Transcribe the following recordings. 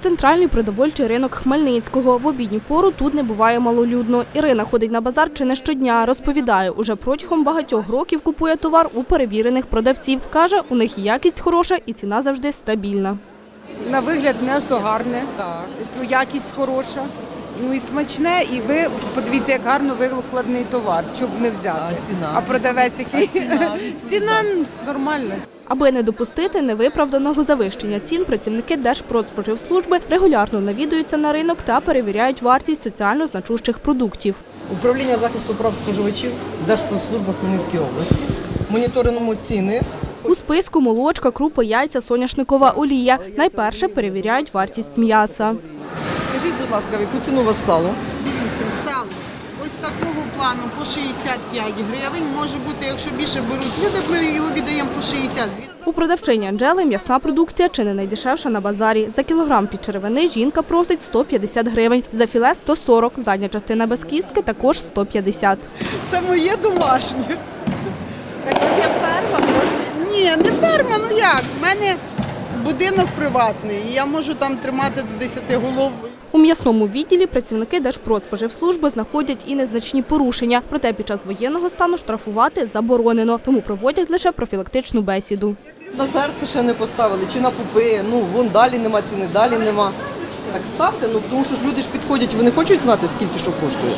Центральний продовольчий ринок Хмельницького. В обідню пору тут не буває малолюдно. Ірина ходить на базар чи не щодня. Розповідає, уже протягом багатьох років купує товар у перевірених продавців. Каже, у них і якість хороша, і ціна завжди стабільна. На вигляд м'ясо гарне, якість хороша, ну і смачне, і ви подивіться, як гарно викладений товар, щоб не взяти. А ціна? А продавець який? ціна? Ціна нормальна. Аби не допустити невиправданого завищення цін, працівники Держпродспоживслужби регулярно навідуються на ринок та перевіряють вартість соціально значущих продуктів. Управління захисту прав споживачів Держпродслужба Хмельницької області. Моніторимо ціни. У списку молочка, крупи, яйця, соняшникова олія. Найперше перевіряють вартість м'яса. Скажіть, будь ласка, в яку ціну у вас сало? Це сало. Ось такого плану по 65 гривень. Може бути, якщо більше беруть люди, ми його віддаємо по 60. У продавчині Анжели м'ясна продукція чи не найдешевша на базарі. За кілограм під черевини жінка просить 150 гривень, за філе 140, задня частина без кістки також 150. Це моє домашнє. Ні, не ферма, ну як? У мене будинок приватний, і я можу там тримати до 10 голов. У м'ясному відділі працівники Держпродспоживслужби знаходять і незначні порушення. Проте під час воєнного стану штрафувати заборонено, тому проводять лише профілактичну бесіду. На серце ще не поставили, чи на пупи, ну вон далі нема ціни, далі нема. Так ставте, ну тому що ж люди ж підходять, вони хочуть знати, скільки що коштує.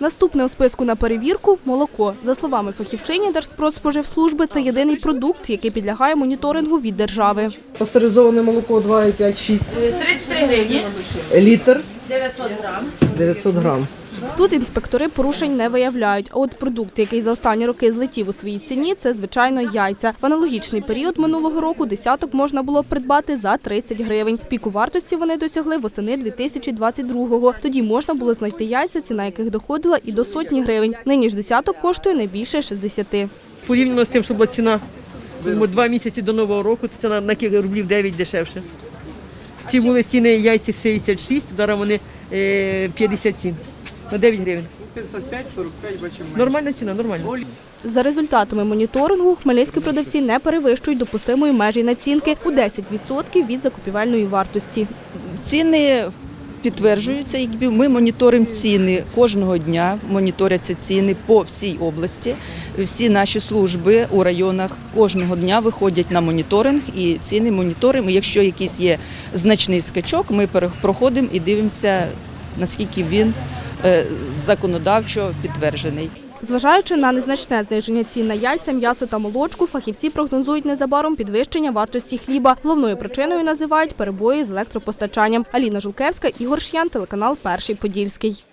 Наступне у списку на перевірку молоко. За словами фахівчині Держпродспоживслужби, це єдиний продукт, який підлягає моніторингу від держави. Пастеризоване молоко 2,5, 6. 33 гривні, Літр 900 грам. 900 грам. Тут інспектори порушень не виявляють. А от продукт, який за останні роки злетів у своїй ціні, це звичайно яйця. В аналогічний період минулого року десяток можна було придбати за 30 гривень. Піку вартості вони досягли восени 2022-го. Тоді можна було знайти яйця, ціна яких доходила і до сотні гривень. Нині ж десяток коштує не більше 60. Порівняно з тим, що була ціна два місяці до Нового року, то ціна на кілька рублів 9 дешевше. Ці були ціни яйці 66, зараз вони е, 57, на 9 гривень. 55-45 бачимо. Нормальна ціна, нормальна. За результатами моніторингу хмельницькі продавці не перевищують допустимої межі націнки у 10% від закупівельної вартості. Ціни підтверджуються, якби ми моніторимо ціни кожного дня, моніторяться ціни по всій області. Всі наші служби у районах кожного дня виходять на моніторинг і ціни моніторимо. Якщо якийсь є значний скачок, ми проходимо і дивимося, наскільки він законодавчо підтверджений. Зважаючи на незначне зниження цін на яйця, м'ясо та молочку, фахівці прогнозують незабаром підвищення вартості хліба. Головною причиною називають перебої з електропостачанням. Аліна Жулкевська, Ігор Ш'ян, телеканал Перший Подільський.